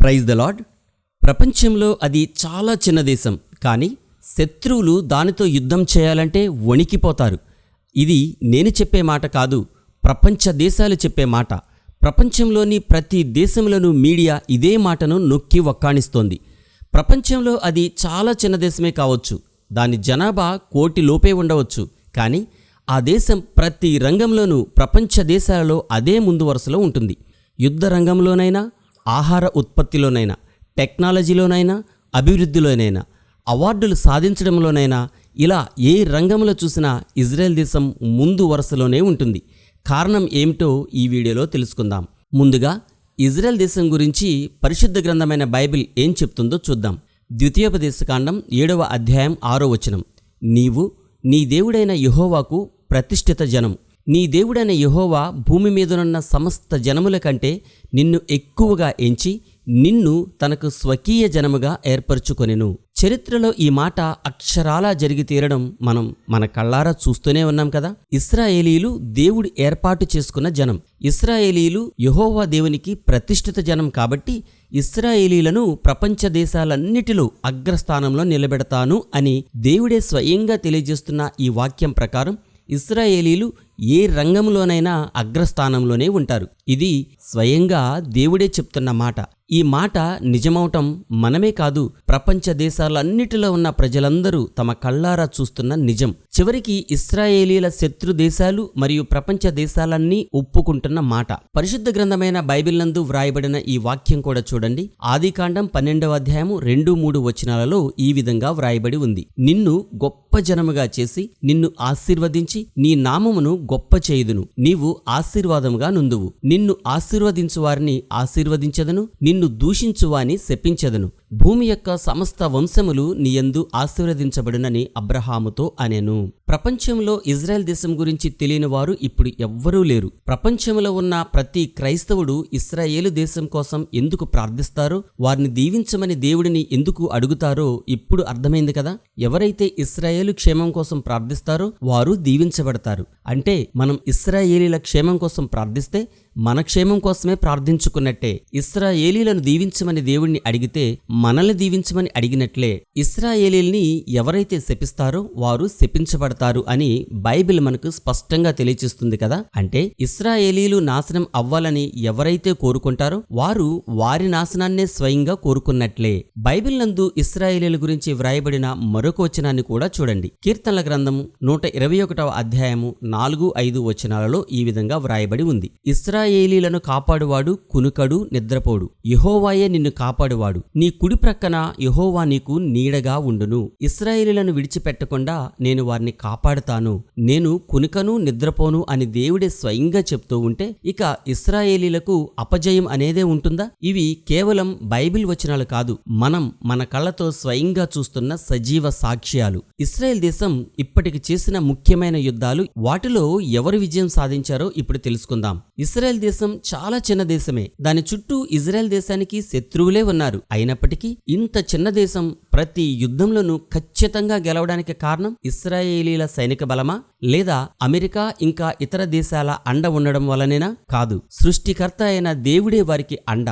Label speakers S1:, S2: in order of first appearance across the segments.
S1: Praise the lord ప్రపంచంలో అది చాలా చిన్న దేశం కానీ శత్రువులు దానితో యుద్ధం చేయాలంటే వణికిపోతారు. ఇది నేను చెప్పే మాట కాదు ప్రపంచ దేశాలు చెప్పే మాట. ప్రపంచంలోని ప్రతి దేశంలోనూ మీడియా ఇదే మాటను నొక్కి ఒక్కాణిస్తోంది ప్రపంచంలో అది చాలా చిన్న దేశమే కావచ్చు దాని జనాభా కోటి లోపే ఉండవచ్చు కానీ ఆ దేశం ప్రతి రంగంలోనూ ప్రపంచ దేశాలలో అదే ముందు వరుసలో ఉంటుంది. యుద్ధ రంగంలోనైనా ఆహార ఉత్పత్తిలోనైనా టెక్నాలజీలోనైనా అభివృద్ధిలోనైనా అవార్డులు సాధించడంలోనైనా ఇలా ఏ రంగంలో చూసినా ఇజ్రాయెల్ దేశం ముందు వరుసలోనే ఉంటుంది. కారణం ఏమిటో ఈ వీడియోలో తెలుసుకుందాం. ముందుగా ఇజ్రాయెల్ దేశం గురించి పరిశుద్ధ గ్రంథమైన బైబిల్ ఏం చెప్తుందో చూద్దాం. ద్వితీయోపదేశకాండం ఏడవ అధ్యాయం ఆరో వచనం. నీవు నీ దేవుడైన యహోవాకు ప్రతిష్ఠిత జనం. నీ దేవుడైన యహోవా భూమి మీదనున్న సమస్త జనముల కంటే నిన్ను ఎక్కువగా ఎంచి నిన్ను తనకు స్వకీయ జనముగా ఏర్పరచుకొనెను. చరిత్రలో ఈ మాట అక్షరాలా జరిగి తీరడం మనం మన కళ్ళారా చూస్తూనే ఉన్నాం కదా? ఇస్రాయేలీలు దేవుడు ఏర్పాటు చేసుకున్న జనం. ఇస్రాయేలీలు యహోవా దేవునికి ప్రతిష్ఠిత జనం కాబట్టి ఇస్రాయేలీలను ప్రపంచ దేశాలన్నిటిలో అగ్రస్థానంలో నిలబెడతాను అని దేవుడే స్వయంగా తెలియజేస్తున్న ఈ వాక్యం ప్రకారం ఇస్రాయేలీలు ఏ రంగంలోనైనా అగ్రస్థానంలోనే ఉంటారు. ఇది స్వయంగా దేవుడే చెప్తున్న మాట. ఈ మాట నిజమవటం మనమే కాదు ప్రపంచ దేశాలన్నిటిలో ఉన్న ప్రజలందరూ తమ కళ్ళారా చూస్తున్న నిజం. చివరికి ఇస్రాయేలీల శత్రు దేశాలు మరియు ప్రపంచ దేశాలన్నీ ఒప్పుకుంటున్న మాట. పరిశుద్ధ గ్రంథమైన బైబిల్ నందు వ్రాయబడిన ఈ వాక్యం కూడా చూడండి. ఆదికాండం పన్నెండవ అధ్యాయము రెండు మూడు వచనాలలో ఈ విధంగా వ్రాయబడి ఉంది. నిన్ను గొప్ప జనముగా చేసి నిన్ను ఆశీర్వదించి నీ నామమును గొప్ప చేయుదును. నీవు ఆశీర్వాదముగా నుందువు. నిన్ను ఆశీర్వదించు వారిని ఆశీర్వదించదను. నిన్ను దూషించువాని శపించదను. భూమి యొక్క సమస్త వంశములు నీయందు ఆశీర్వదించబడునని అబ్రహాముతో అనెను. ప్రపంచంలో ఇజ్రాయెల్ దేశం గురించి తెలియని వారు ఇప్పుడు ఎవ్వరూ లేరు. ప్రపంచంలో ఉన్న ప్రతి క్రైస్తవుడు ఇస్రాయేలు దేశం కోసం ఎందుకు ప్రార్థిస్తారో? వారిని దీవించమని దేవుడిని ఎందుకు అడుగుతారో ఇప్పుడు అర్థమైంది కదా? ఎవరైతే ఇస్రాయేలు క్షేమం కోసం ప్రార్థిస్తారో వారు దీవించబడతారు. అంటే మనం ఇస్రాయేలీల క్షేమం కోసం ప్రార్థిస్తే మన క్షేమం కోసమే ప్రార్థించుకున్నట్టే. ఇస్రాయేలీలను దీవించమని దేవుణ్ణి అడిగితే మనల్ని దీవించమని అడిగినట్లే ఇస్రాయేలీల్ని ఎవరైతే శపిస్తారో వారు శపించబడతారు అని బైబిల్ మనకు స్పష్టంగా తెలియచేస్తుంది కదా. అంటే ఇస్రాయేలీలు నాశనం అవ్వాలని ఎవరైతే కోరుకుంటారో వారు వారి నాశనాన్నే స్వయంగా కోరుకున్నట్లే. బైబిల్ నందు ఇస్రాయేలీల గురించి వ్రాయబడిన మరొక వచనాన్ని కూడా చూడండి. కీర్తనల గ్రంథం నూట ఇరవై ఒకటవ అధ్యాయము నాలుగు ఐదు వచనాలలో ఈ విధంగా వ్రాయబడి ఉంది. ఇస్రాయేలీలను కాపాడువాడు కునుకడు నిద్రపోడు. యహోవాయే నిన్ను కాపాడువాడు. నీ కుడి ప్రక్కన యహోవా నీకు నీడగా ఉండును. ఇస్రాయేలీలను విడిచిపెట్టకుండా నేను వారిని కాపాడుతాను. నేను కునుకను నిద్రపోను అని దేవుడే స్వయంగా చెప్తూ ఉంటే ఇక ఇస్రాయేలీలకు అపజయం అనేదే ఉంటుందా? ఇవి కేవలం బైబిల్ వచనాలు కాదు మనం మన కళ్ళతో స్వయంగా చూస్తున్న సజీవ సాక్ష్యాలు. ఇస్రాయెల్ దేశం ఇప్పటికి చేసిన ముఖ్యమైన యుద్ధాలు వాటిలో ఎవరు విజయం సాధించారో ఇప్పుడు తెలుసుకుందాం. ఇస్రాయెల్ దేశం చాలా చిన్న దేశమే. దాని చుట్టూ ఇజ్రాయెల్ దేశానికి శత్రువులే ఉన్నారు. అయినప్పటికీ ఇంత చిన్న దేశం ప్రతి యుద్ధంలోనూ ఖచ్చితంగా గెలవడానికి కారణం ఇస్రాయేలీల సైనిక బలమా? లేదా అమెరికా ఇంకా ఇతర దేశాల అండ ఉండడం వలనేనా? కాదు. సృష్టికర్త అయిన దేవుడే వారికి అండ.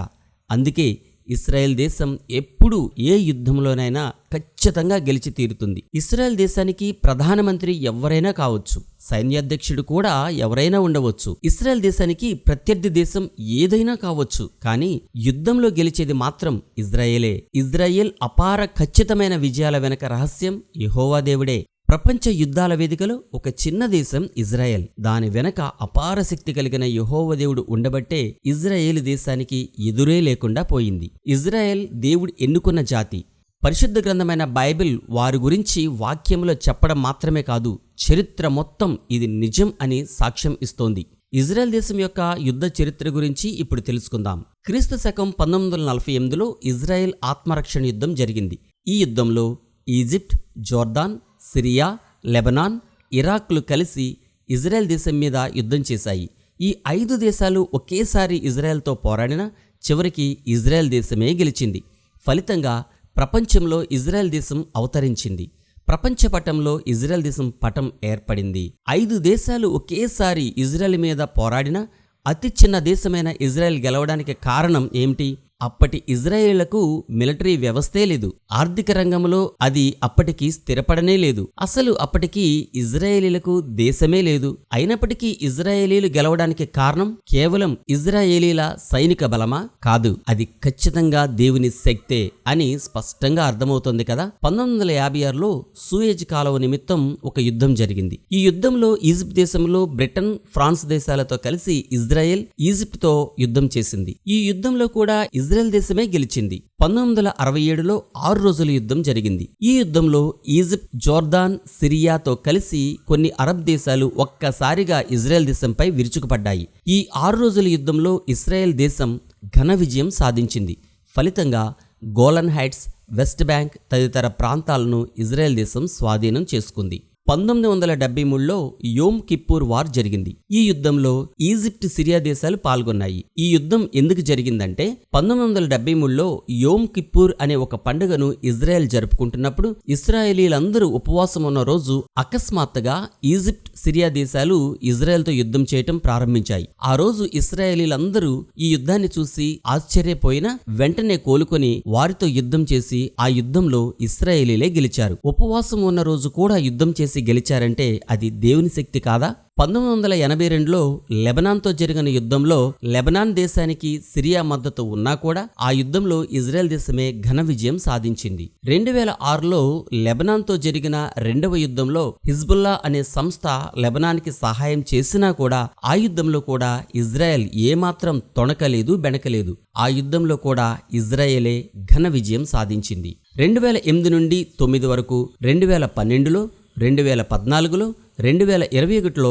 S1: అందుకే ఇస్రాయెల్ దేశం ఎప్పుడు ఏ యుద్ధంలోనైనా ఖచ్చితంగా గెలిచి తీరుతుంది. ఇస్రాయెల్ దేశానికి ప్రధానమంత్రి ఎవరైనా కావచ్చు సైన్యాధ్యక్షుడు కూడా ఎవరైనా ఉండవచ్చు. ఇస్రాయెల్ దేశానికి ప్రత్యర్థి దేశం ఏదైనా కావచ్చు కానీ యుద్ధంలో గెలిచేది మాత్రం ఇజ్రాయేలే. ఇజ్రాయెల్ అపార ఖచ్చితమైన విజయాల వెనక రహస్యం యహోవా దేవుడే. ప్రపంచ యుద్ధాల వేదికలో ఒక చిన్న దేశం ఇజ్రాయెల్. దాని వెనక అపార శక్తి కలిగిన యహోవదేవుడు ఉండబట్టే ఇజ్రాయేలు దేశానికి ఎదురే లేకుండా పోయింది. ఇజ్రాయెల్ దేవుడు ఎన్నుకున్న జాతి. పరిశుద్ధ గ్రంథమైన బైబిల్ వారి గురించి వాక్యంలో చెప్పడం మాత్రమే కాదు చరిత్ర మొత్తం ఇది నిజం అని సాక్ష్యం ఇస్తోంది. ఇజ్రాయెల్ దేశం యొక్క యుద్ధ చరిత్ర గురించి ఇప్పుడు తెలుసుకుందాం. క్రీస్తు శకం పంతొమ్మిది వందల నలభై ఎనిమిదిలో ఇజ్రాయెల్ ఆత్మరక్షణ యుద్ధం జరిగింది. ఈ యుద్ధంలో ఈజిప్ట్ జోర్దాన్ సిరియా లెబనాన్ ఇరాక్లు కలిసి ఇజ్రాయెల్ దేశం మీద యుద్ధం చేశాయి. ఈ ఐదు దేశాలు ఒకేసారి ఇజ్రాయెల్తో పోరాడిన చివరికి ఇజ్రాయెల్ దేశమే గెలిచింది. ఫలితంగా ప్రపంచంలో ఇజ్రాయెల్ దేశం అవతరించింది. ప్రపంచ పటంలో ఇజ్రాయెల్ దేశం పటం ఏర్పడింది. ఐదు దేశాలు ఒకేసారి ఇజ్రాయెల్ మీద పోరాడిన అతి చిన్న దేశమైన ఇజ్రాయెల్ గెలవడానికి కారణం ఏమిటి? అప్పటి ఇజ్రాయేళ్ళకు మిలిటరీ వ్యవస్థే లేదు. ఆర్థిక రంగంలో అది అప్పటికి స్థిరపడనే లేదు. అసలు అప్పటికి ఇజ్రాయేలీలకు దేశమే లేదు. అయినప్పటికీ ఇజ్రాయేలీలు గెలవడానికి కారణం కేవలం ఇజ్రాయేలీల సైనిక బలమా కాదు. అది ఖచ్చితంగా దేవుని శక్తే అని స్పష్టంగా అర్థమవుతోంది కదా. పంతొమ్మిది వందల యాభై ఆరులో సూయజ్ కాలువ నిమిత్తం ఒక యుద్ధం జరిగింది. ఈ యుద్ధంలో ఈజిప్ట్ దేశంలో బ్రిటన్ ఫ్రాన్స్ దేశాలతో కలిసి ఇజ్రాయెల్ ఈజిప్ట్తో యుద్ధం చేసింది. ఈ యుద్ధంలో కూడా ఇజ్రాయెల్ దేశమే గెలిచింది. పంతొమ్మిది వందల అరవై ఏడులో ఆరు రోజుల యుద్ధం జరిగింది. ఈ యుద్ధంలో ఈజిప్ట్ జోర్దాన్ సిరియాతో కలిసి కొన్ని అరబ్ దేశాలు ఒక్కసారిగా ఇజ్రాయెల్ దేశంపై విరుచుకుపడ్డాయి. ఈ ఆరు రోజుల యుద్ధంలో ఇస్రాయెల్ దేశం ఘన విజయం సాధించింది. ఫలితంగా గోలన్ హైట్స్ వెస్ట్ బ్యాంక్ తదితర ప్రాంతాలను ఇజ్రాయెల్ దేశం స్వాధీనం చేసుకుంది. పంతొమ్మిది వందల డెబ్బై మూడులో యోమ్ కిప్పూర్ వార్ జరిగింది. ఈ యుద్ధంలో ఈజిప్ట్ సిరియా దేశాలు పాల్గొన్నాయి. ఈ యుద్ధం ఎందుకు జరిగిందంటే పంతొమ్మిది వందల డెబ్బై మూడులో యోమ్ కిప్పూర్ అనే ఒక పండుగను ఇజ్రాయెల్ జరుపుకుంటున్నప్పుడు ఇస్రాయేలీలందరూ ఉపవాసం ఉన్న రోజు అకస్మాత్తుగా ఈజిప్ట్ సిరియా దేశాలు ఇజ్రాయెల్తో యుద్ధం చేయటం ప్రారంభించాయి. ఆ రోజు ఇస్రాయేలీలందరూ ఈ యుద్ధాన్ని చూసి ఆశ్చర్యపోయినా వెంటనే కోలుకొని వారితో యుద్ధం చేసి ఆ యుద్ధంలో ఇస్రాయేలీలే గెలిచారు. ఉపవాసం ఉన్న రోజు కూడా యుద్ధం చేసి గెలిచారంటే అది దేవుని శక్తి కాదా? పంతొమ్మిది వందల ఎనభై రెండులో లెబనాన్తో జరిగిన యుద్ధంలో లెబనాన్ దేశానికి సిరియా మద్దతు ఉన్నా కూడా ఆ యుద్ధంలో ఇజ్రాయెల్ దేశమే ఘన విజయం సాధించింది. రెండు వేల ఆరులో లెబనాన్తో జరిగిన రెండవ యుద్ధంలో హిజ్బుల్లా అనే సంస్థ లెబనాన్కి సహాయం చేసినా కూడా ఆ యుద్ధంలో కూడా ఇజ్రాయెల్ ఏమాత్రం తొణకలేదు బెణకలేదు. ఆ యుద్ధంలో కూడా ఇజ్రాయెలే ఘన విజయం సాధించింది. రెండు వేల ఎనిమిది నుండి తొమ్మిది వరకు రెండు వేల పన్నెండులో రెండు వేల పద్నాలుగులో రెండు వేల ఇరవై ఒకటిలో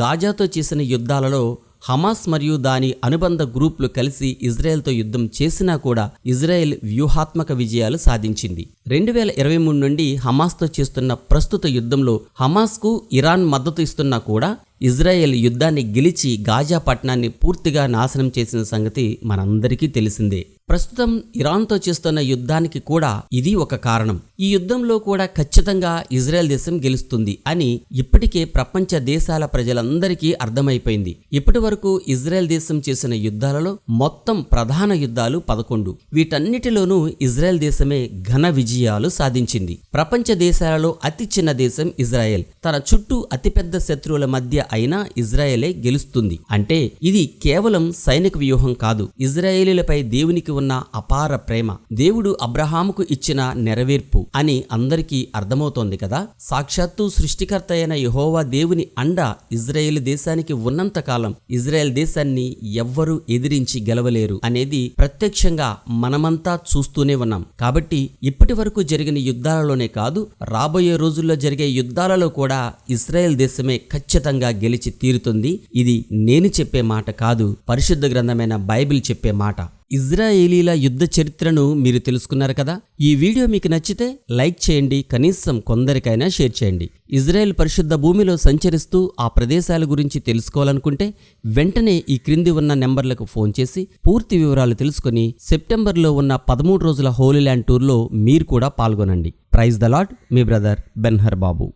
S1: గాజాతో చేసిన యుద్ధాలలో హమాస్ మరియు దాని అనుబంధ గ్రూపులు కలిసి ఇజ్రాయెల్తో యుద్ధం చేసినా కూడా ఇజ్రాయెల్ వ్యూహాత్మక విజయాలు సాధించింది. రెండు వేల ఇరవై మూడు నుండి హమాస్తో చేస్తున్న ప్రస్తుత యుద్ధంలో హమాస్కు ఇరాన్ మద్దతు ఇస్తున్నా కూడా ఇజ్రాయెల్ యుద్ధాన్ని గెలిచి గాజా పట్టణాన్ని పూర్తిగా నాశనం చేసిన సంగతి మనందరికీ తెలిసిందే. ప్రస్తుతం ఇరాన్తో చేస్తున్న యుద్ధానికి కూడా ఇది ఒక కారణం. ఈ యుద్ధంలో కూడా ఖచ్చితంగా ఇజ్రాయెల్ దేశం గెలుస్తుంది అని ఇప్పటికే ప్రపంచ దేశాల ప్రజలందరికీ అర్థమైపోయింది. ఇప్పటి వరకు ఇజ్రాయెల్ దేశం చేసిన యుద్ధాలలో మొత్తం ప్రధాన యుద్ధాలు పదకొండు. వీటన్నిటిలోనూ ఇజ్రాయెల్ దేశమే ఘన విజయాలు సాధించింది. ప్రపంచ దేశాలలో అతి చిన్న దేశం ఇజ్రాయెల్. తన చుట్టూ అతిపెద్ద శత్రువుల మధ్య అయినా ఇజ్రాయెలే గెలుస్తుంది. అంటే ఇది కేవలం సైనిక వ్యూహం కాదు. ఇజ్రాయేలీలపై దేవునికి ఉన్న అపార ప్రేమ దేవుడు అబ్రహాముకు ఇచ్చిన నెరవేర్పు అని అందరికీ అర్థమవుతోంది కదా? సాక్షాత్తు సృష్టికర్త అయిన యహోవా దేవుని అండ ఇజ్రాయేల్ దేశానికి ఉన్నంత కాలం ఇజ్రాయెల్ దేశాన్ని ఎవ్వరూ ఎదిరించి గెలవలేరు అనేది ప్రత్యక్షంగా మనమంతా చూస్తూనే ఉన్నాం. కాబట్టి ఇప్పటి వరకు జరిగిన యుద్ధాలలోనే కాదు రాబోయే రోజుల్లో జరిగే యుద్ధాలలో కూడా ఇజ్రాయెల్ దేశమే ఖచ్చితంగా గెలిచి తీరుతుంది. ఇది నేను చెప్పే మాట కాదు పరిశుద్ధ గ్రంథమైన బైబిల్ చెప్పే మాట. ఇజ్రాయేలీల యుద్ధ చరిత్రను మీరు తెలుసుకున్నారు కదా? ఈ వీడియో మీకు నచ్చితే లైక్ చేయండి కనీసం కొందరికైనా షేర్ చేయండి. ఇజ్రాయెల్ పరిశుద్ధ భూమిలో సంచరిస్తూ ఆ ప్రదేశాల గురించి తెలుసుకోవాలనుకుంటే వెంటనే ఈ క్రింది ఉన్న నెంబర్లకు ఫోన్ చేసి పూర్తి వివరాలు తెలుసుకుని సెప్టెంబర్లో ఉన్న పదమూడు రోజుల హోలీల్యాండ్ టూర్లో మీరు కూడా పాల్గొనండి. ప్రైజ్ ద లాడ్ మీ బ్రదర్ బెన్హర్ బాబు.